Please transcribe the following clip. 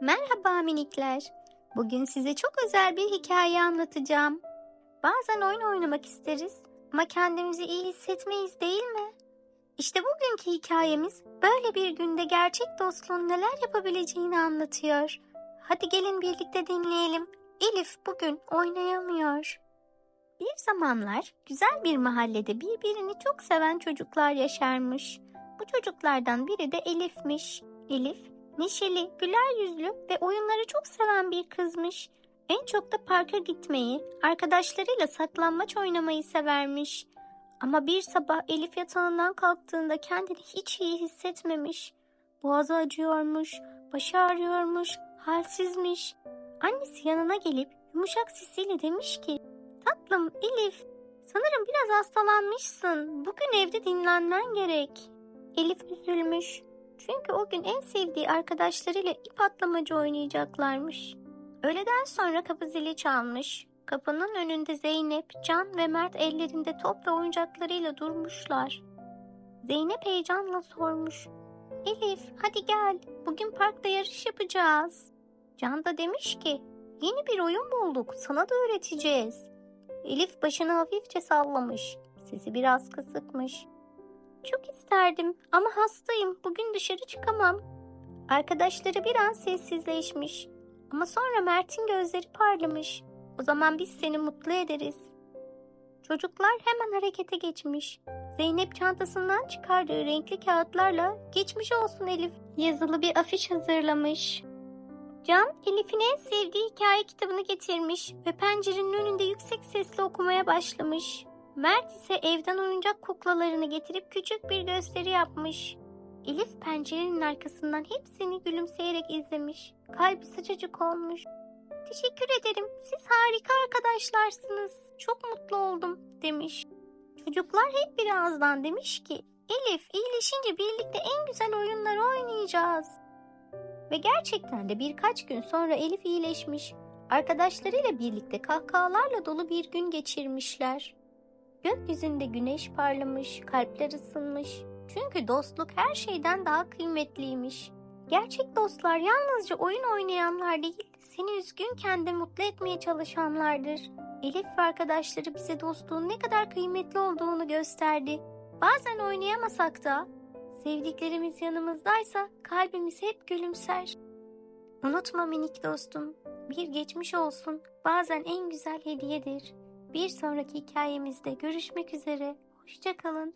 Merhaba minikler. Bugün size çok özel bir hikaye anlatacağım. Bazen oyun oynamak isteriz ama kendimizi iyi hissetmeyiz değil mi? İşte bugünkü hikayemiz böyle bir günde gerçek dostluğun neler yapabileceğini anlatıyor. Hadi gelin birlikte dinleyelim. Elif bugün oynayamıyor. Bir zamanlar güzel bir mahallede birbirini çok seven çocuklar yaşarmış. Bu çocuklardan biri de Elif'miş. Elif neşeli, güler yüzlü ve oyunları çok seven bir kızmış. En çok da parka gitmeyi, arkadaşlarıyla saklambaç oynamayı severmiş. Ama bir sabah Elif yatağından kalktığında kendini hiç iyi hissetmemiş. Boğazı acıyormuş, başı ağrıyormuş, halsizmiş. Annesi yanına gelip yumuşak sesiyle demiş ki, Tatlım Elif, sanırım biraz hastalanmışsın. Bugün evde dinlenmen gerek. Elif üzülmüş. Çünkü o gün en sevdiği arkadaşlarıyla ip atlamacı oynayacaklarmış. Öğleden sonra kapı zili çalmış. Kapının önünde Zeynep, Can ve Mert ellerinde top ve oyuncaklarıyla durmuşlar. Zeynep heyecanla sormuş. Elif hadi gel. Bugün parkta yarış yapacağız. Can da demiş ki yeni bir oyun bulduk. Sana da öğreteceğiz. Elif başını hafifçe sallamış. Sesi biraz kısıkmış. Çok isterdim ama hastayım. Bugün dışarı çıkamam. Arkadaşları bir an sessizleşmiş. Ama sonra Mert'in gözleri parlamış. O zaman biz seni mutlu ederiz. Çocuklar hemen harekete geçmiş. Zeynep çantasından çıkardığı renkli kağıtlarla geçmiş olsun Elif yazılı bir afiş hazırlamış. Can Elif'in en sevdiği hikaye kitabını getirmiş ve pencerenin önünde yüksek sesle okumaya başlamış. Mert ise evden oyuncak kuklalarını getirip küçük bir gösteri yapmış. Elif pencerenin arkasından hepsini gülümseyerek izlemiş. Kalbi sıcacık olmuş. Teşekkür ederim. Siz harika arkadaşlarsınız. Çok mutlu oldum demiş. Çocuklar hep bir ağızdan demiş ki Elif iyileşince birlikte en güzel oyunları oynayacağız. Ve gerçekten de birkaç gün sonra Elif iyileşmiş. Arkadaşlarıyla birlikte kahkahalarla dolu bir gün geçirmişler. Gökyüzünde güneş parlamış, kalpler ısınmış. Çünkü dostluk her şeyden daha kıymetliymiş. Gerçek dostlar yalnızca oyun oynayanlar değil, seni üzgünken de mutlu etmeye çalışanlardır. Elif ve arkadaşları bize dostluğun ne kadar kıymetli olduğunu gösterdi. Bazen oynayamasak da sevdiklerimiz yanımızdaysa kalbimiz hep gülümser. Unutma minik dostum, bir geçmiş olsun bazen en güzel hediyedir. Bir sonraki hikayemizde görüşmek üzere. Hoşçakalın.